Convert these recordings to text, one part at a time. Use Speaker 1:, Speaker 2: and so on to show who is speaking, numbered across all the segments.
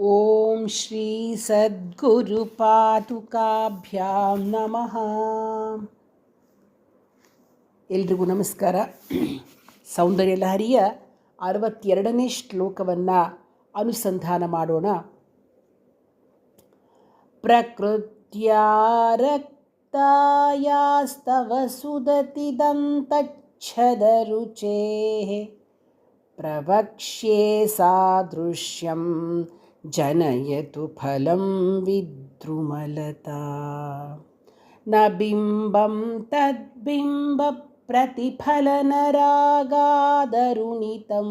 Speaker 1: ಓಂ ಶ್ರೀ ಸದ್ಗುರು ಪಾದುಕಾಭ್ಯಾಂ ನಮಃ ಎಲ್ರಿಗೂ ನಮಸ್ಕಾರ. ಸೌಂದರ್ಯ ಲಹರಿಯ ಅರವತ್ತೆರಡನೇ ಶ್ಲೋಕವನ್ನು ಅನುಸಂಧಾನ ಮಾಡೋಣ. ಪ್ರಕೃತ್ಯಾರಕ್ತಾಯಾಸ್ತವ ದಂತಚ್ಛದರುಚೇ ಪ್ರವಕ್ಷ್ಯೇ ಸಾದೃಶ್ಯಂ जनयतु फलं विद्रुमलता। न बिम्बं तद्बिम्बप्रतिफलनरागादरुणितं।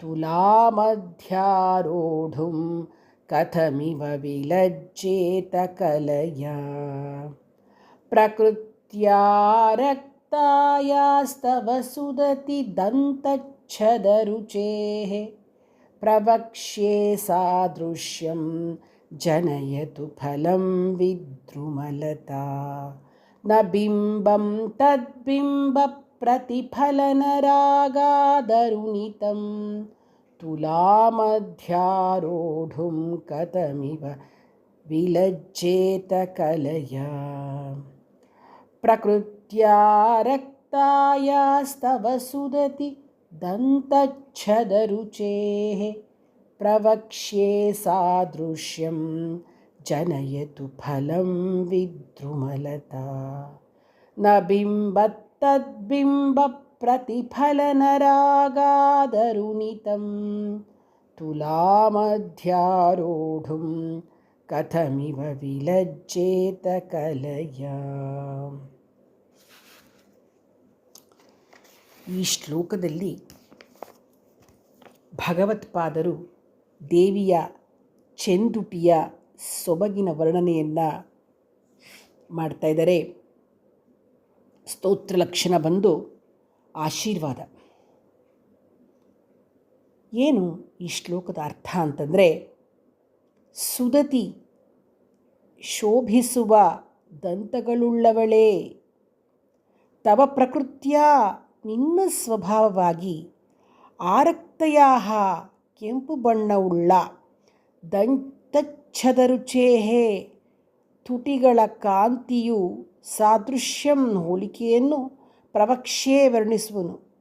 Speaker 1: तुलामध्यारोढुं कथमिव विलज्जेत कलया प्रकृत्या रक्तायास्तव सुदति दन्तच्छदरुचेः प्रवक्ष्ये सादृश्यं जनयतु फलं विद्रुमलता। न बिम्बं तद्बिम्बप्रतिफलनरागादरुणितं तुलामध्यारोढुं कथमिव विलज्जेत कलया प्रकृत्या रक्तायास्तव सुदति दन्तच्छदरुचेः प्रवक्ष्ये सादृश्यं जनयतु फलं विद्रुमलता। न बिम्बत्तद्बिम्बप्रतिफलनरागादरुणितं तुलामध्यारोढुं कथमिव विलज्जेत कलया ಈ ಶ್ಲೋಕದಲ್ಲಿ ಭಗವತ್ಪಾದರು ದೇವಿಯ ಚೆಂದುಟಿಯ ಸೊಬಗಿನ ವರ್ಣನೆಯನ್ನು ಮಾಡ್ತಾ ಇದ್ದಾರೆ. ಸ್ತೋತ್ರ ಲಕ್ಷಣ ಬಂದು ಆಶೀರ್ವಾದ. ಏನು ಈ ಶ್ಲೋಕದ ಅರ್ಥ ಅಂತಂದರೆ ಸುದತಿ ಶೋಭಿಸುವ ದಂತಗಳುಳ್ಳವಳೇ, ತವ ಪ್ರಕೃತಿಯ ನಿನ್ನ ಸ್ವಭಾವವಾಗಿ ಆರಕ್ತಯಾಹ ಕೆಂಪು ಬಣ್ಣವುಳ್ಳ ದಂತಚ್ಛದರುಚೇಹೆ ತುಟಿಗಳ ಕಾಂತಿಯು ಸಾದೃಶ್ಯಂ ಹೋಲಿಕೆಯನ್ನು ಪ್ರವಕ್ಷೇ ವರ್ಣಿಸುವನು.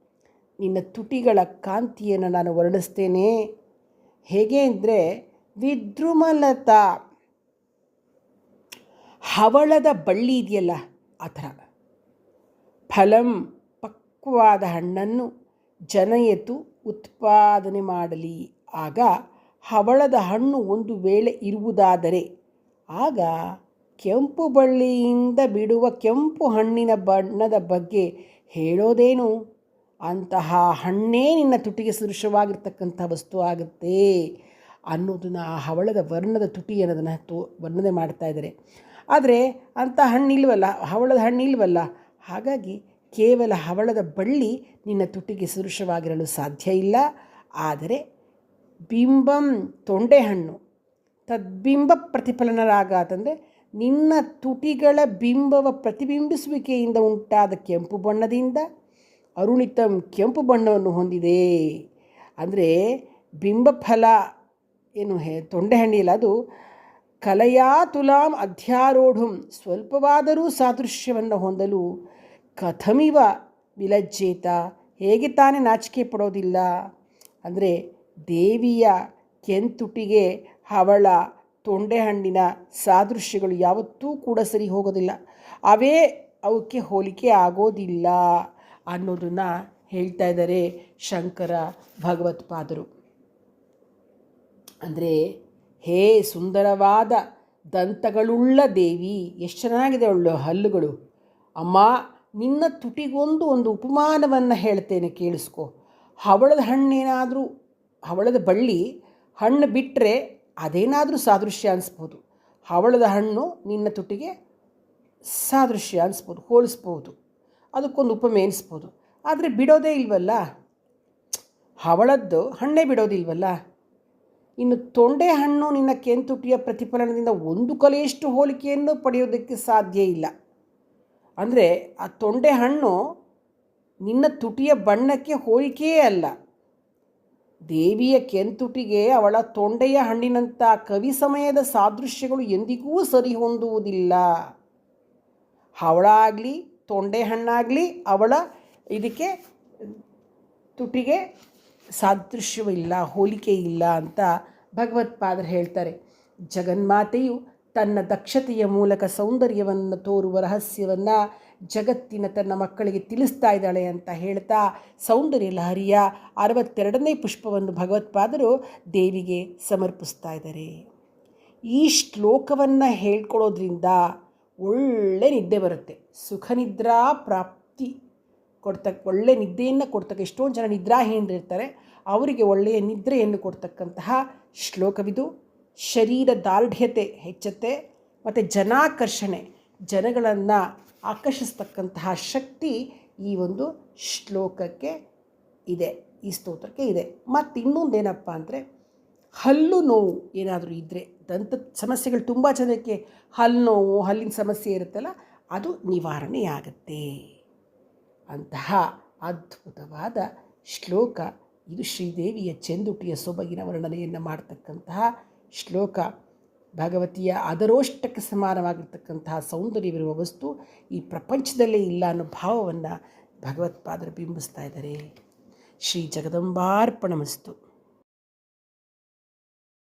Speaker 1: ನಿನ್ನ ತುಟಿಗಳ ಕಾಂತಿಯನ್ನು ನಾನು ವರ್ಣಿಸ್ತೇನೆ. ಹೇಗೆ ಅಂದರೆ ವಿದ್ರುಮಲತಾ ಹವಳದ ಬಳ್ಳಿ ಇದೆಯಲ್ಲ ಆ ಥರ. ಫಲಂ ಪಕ್ವವಾದ ಹಣ್ಣನ್ನು ಜನಯತು ಉತ್ಪಾದನೆ ಮಾಡಲಿ. ಆಗ ಹವಳದ ಹಣ್ಣು ಒಂದು ವೇಳೆ ಇರುವುದಾದರೆ ಆಗ ಕೆಂಪು ಬಳ್ಳಿಯಿಂದ ಬಿಡುವ ಕೆಂಪು ಹಣ್ಣಿನ ಬಣ್ಣದ ಬಗ್ಗೆ ಹೇಳೋದೇನು? ಅಂತಹ ಹಣ್ಣೇ ನಿನ್ನ ತುಟಿಗೆ ಸದೃಶವಾಗಿರ್ತಕ್ಕಂಥ ವಸ್ತು ಆಗುತ್ತೆ ಅನ್ನೋದನ್ನು ಆ ಹವಳದ ವರ್ಣದ ತುಟಿ ಅನ್ನೋದನ್ನು ತೋ ವರ್ಣನೆ ಮಾಡ್ತಾ ಇದ್ದಾರೆ. ಆದರೆ ಅಂಥ ಹಣ್ಣಿಲ್ವಲ್ಲ ಹವಳದ ಹಣ್ಣಿಲ್ವಲ್ಲ ಹಾಗಾಗಿ ಕೇವಲ ಹವಳದ ಬಳ್ಳಿ ನಿನ್ನ ತುಟಿಗೆ ಸುರುಷವಾಗಿರಲು ಸಾಧ್ಯ ಇಲ್ಲ. ಆದರೆ ಬಿಂಬಂ ತೊಂಡೆಹಣ್ಣು, ತದ್ಬಿಂಬ ಪ್ರತಿಫಲನರಾಗಾತಂದರೆ ನಿನ್ನ ತುಟಿಗಳ ಬಿಂಬವ ಪ್ರತಿಬಿಂಬಿಸುವಿಕೆಯಿಂದ ಉಂಟಾದ ಕೆಂಪು ಬಣ್ಣದಿಂದ ಅರುಣಿತಂ ಕೆಂಪು ಬಣ್ಣವನ್ನು ಹೊಂದಿದೆ. ಅಂದರೆ ಬಿಂಬಫಲ ಏನು ಹೇ ತೊಂಡೆಹಣ್ಣಿಲ್ಲ ಅದು ಕಲಯಾ ತುಲಾಂ ಅಧ್ಯಾರೋಢಂ, ಸ್ವಲ್ಪವಾದರೂ ಸಾದೃಶ್ಯವನ್ನು ಹೊಂದಲು ಕಥಮಿವ ವಿಲಜ್ಜೇತ. ಹೇಗೆ ತಾನೇ ನಾಚಿಕೆ ಪಡೋದಿಲ್ಲ? ಅಂದರೆ ದೇವಿಯ ಕೆಂತುಟಿಗೆ ಹವಳ ತೊಂಡೆಹಣ್ಣಿನ ಸಾದೃಶ್ಯಗಳು ಯಾವತ್ತೂ ಕೂಡ ಸರಿ ಹೋಗೋದಿಲ್ಲ. ಅವೇ ಅವಕ್ಕೆ ಹೋಲಿಕೆ ಆಗೋದಿಲ್ಲ ಅನ್ನೋದನ್ನು ಹೇಳ್ತಾ ಇದ್ದಾರೆ ಶಂಕರ ಭಗವತ್ಪಾದರು. ಅಂದರೆ, ಹೇ ಸುಂದರವಾದ ದಂತಗಳುಳ್ಳ ದೇವಿ, ಎಷ್ಟು ಚೆನ್ನಾಗಿದೆ ಅವಳು ಹಲ್ಲುಗಳು. ಅಮ್ಮ ನಿನ್ನ ತುಟಿಗೊಂದು ಒಂದು ಉಪಮಾನವನ್ನು ಹೇಳ್ತೇನೆ ಕೇಳಿಸ್ಕೊ. ಹವಳದ ಹಣ್ಣೇನಾದರೂ, ಹವಳದ ಬಳ್ಳಿ ಹಣ್ಣು ಬಿಟ್ಟರೆ ಅದೇನಾದರೂ ಸಾದೃಶ್ಯ ಅನಿಸ್ಬೋದು. ಹವಳದ ಹಣ್ಣು ನಿನ್ನ ತುಟಿಗೆ ಸಾದೃಶ್ಯ ಅನಿಸ್ಬೋದು, ಹೋಲಿಸ್ಬೋದು. ಅದಕ್ಕೊಂದು ಉಪಮೆ ಅನಿಸ್ಬೋದು ಆದರೆ ಬಿಡೋದೇ ಇಲ್ವಲ್ಲ? ಹವಳದ್ದು ಹಣ್ಣೇ ಬಿಡೋದಿಲ್ವಲ್ಲ? ಇನ್ನು ತೊಂಡೆ ಹಣ್ಣು ನಿನ್ನ ಕೆಂತುಟಿಯ ಪ್ರತಿಫಲನದಿಂದ ಒಂದು ಕಲೆಯಷ್ಟು ಹೋಲಿಕೆಯನ್ನು ಪಡೆಯೋದಕ್ಕೆ ಸಾಧ್ಯ ಇಲ್ಲ. ಅಂದರೆ ಆ ತೊಂಡೆ ಹಣ್ಣು ನಿನ್ನ ತುಟಿಯ ಬಣ್ಣಕ್ಕೆ ಹೋಲಿಕೆಯೇ ಅಲ್ಲ. ದೇವಿಯ ಕೆಂತುಟಿಗೆ ಅವಳ ತೊಂಡೆಯ ಹಣ್ಣಿನಂಥ ಕವಿ ಸಮಯದ ಸಾದೃಶ್ಯಗಳು ಎಂದಿಗೂ ಸರಿ ಹೊಂದುವುದಿಲ್ಲ. ಹವಳ ಆಗಲಿ ತೊಂಡೆ ಹಣ್ಣಾಗಲಿ ಅವಳ ಇದಕ್ಕೆ ತುಟಿಗೆ ಸಾದೃಶ್ಯವಿಲ್ಲ, ಹೋಲಿಕೆ ಇಲ್ಲ ಅಂತ ಭಗವತ್ಪಾದರು ಹೇಳ್ತಾರೆ. ಜಗನ್ಮಾತೆಯು ತನ್ನ ದಕ್ಷತೆಯ ಮೂಲಕ ಸೌಂದರ್ಯವನ್ನು ತೋರುವ ರಹಸ್ಯವನ್ನು ಜಗತ್ತಿನ ತನ್ನ ಮಕ್ಕಳಿಗೆ ತಿಳಿಸ್ತಾ ಇದ್ದಾಳೆ ಅಂತ ಹೇಳ್ತಾ, ಸೌಂದರ್ಯ ಲಹರಿಯ ಅರವತ್ತೆರಡನೇ ಪುಷ್ಪವನ್ನು ಭಗವತ್ಪಾದರು ದೇವಿಗೆ ಸಮರ್ಪಿಸ್ತಾ ಇದ್ದಾರೆ. ಈ ಶ್ಲೋಕವನ್ನು ಹೇಳ್ಕೊಳ್ಳೋದ್ರಿಂದ ಒಳ್ಳೆ ನಿದ್ದೆ ಬರುತ್ತೆ. ಸುಖ ನಿದ್ರಾ ಪ್ರಾಪ್ತಿ ಕೊಡ್ತಕ್ಕ ಒಳ್ಳೆ ನಿದ್ದೆಯನ್ನು ಕೊಡ್ತಕ್ಕ, ಎಷ್ಟೊಂದು ಜನ ನಿದ್ರಾಹೀನರಿರ್ತಾರೆ. ಅವರಿಗೆ ಒಳ್ಳೆಯ ನಿದ್ರೆಯನ್ನು ಕೊಡ್ತಕ್ಕಂತಹ ಶ್ಲೋಕವಿದು. ಶರೀರ ದಾರ್ಢ್ಯತೆ ಹೆಚ್ಚುತ್ತೆ, ಮತ್ತು ಜನಾಕರ್ಷಣೆ, ಜನಗಳನ್ನು ಆಕರ್ಷಿಸ್ತಕ್ಕಂತಹ ಶಕ್ತಿ ಈ ಒಂದು ಶ್ಲೋಕಕ್ಕೆ ಇದೆ, ಈ ಸ್ತೋತ್ರಕ್ಕೆ ಇದೆ. ಮತ್ತು ಇನ್ನೊಂದೇನಪ್ಪ ಅಂದರೆ, ಹಲ್ಲು ನೋವು ಏನಾದರೂ ಇದ್ದರೆ ದಂತ ಸಮಸ್ಯೆಗಳು ತುಂಬ ಜನಕ್ಕೆ ಹಲ್ಲು ನೋವು, ಹಲ್ಲಿನ ಸಮಸ್ಯೆ ಇರುತ್ತಲ್ಲ, ಅದು ನಿವಾರಣೆಯಾಗತ್ತೆ. ಅಂತಹ ಅದ್ಭುತವಾದ ಶ್ಲೋಕ ಇದು ಶ್ರೀದೇವಿಯ ಚೆಂದುಟಿಯ ಸೊಬಗಿನ ವರ್ಣನೆಯನ್ನು ಮಾಡ್ತಕ್ಕಂತಹ ಶ್ಲೋಕ ಭಗವತಿಯ ಅದರೋಷ್ಟಕ್ಕೆ ಸಮಾನವಾಗಿರ್ತಕ್ಕಂತಹ ಸೌಂದರ್ಯವಿರುವ ವಸ್ತು ಈ ಪ್ರಪಂಚದಲ್ಲೇ ಇಲ್ಲ ಅನ್ನೋ ಭಾವವನ್ನು ಭಗವತ್ಪಾದರು ಬಿಂಬಿಸ್ತಾ ಇದ್ದಾರೆ. ಶ್ರೀ ಜಗದಂಬಾರ್ಪಣಮಸ್ತು.